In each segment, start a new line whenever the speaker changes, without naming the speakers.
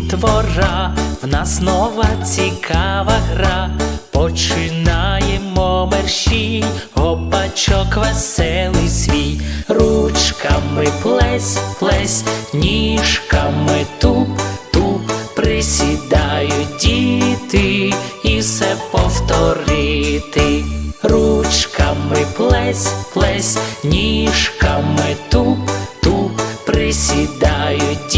дітвора, в нас нова цікава гра. Починаємо мерщій, гопачок веселий свій, ручками плесь, плесь, ніжками туп, туп, присідають діти і все повторити. Ручками плесь, плесь, ніжками туп, туп, присідають діти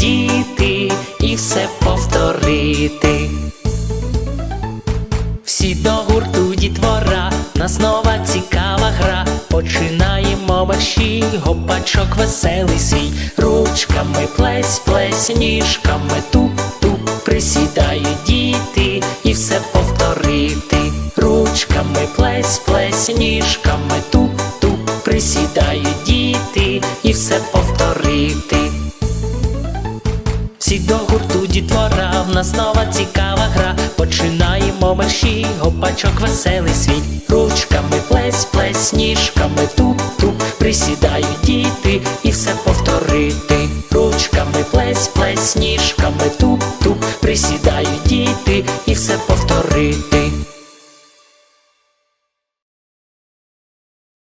повторити. Всі до гурту дітвора, нас нова цікава гра. Починаємо мерщій, гопачок веселий свій, ручками плесь, плесь, ніжками туп, туп, присідають діти і все повторити. Ручками плесь, плесь, ніжками туп, туп, присідають діти гурту дітвора, в нас нова цікава гра. Починаємо мерші, гопачок веселий свій. Ручками плесь, плесь, ніжками туп, туп, присідають діти і все повторити. Ручками плесь, плесь, ніжками туп, туп, присідають діти і все повторити.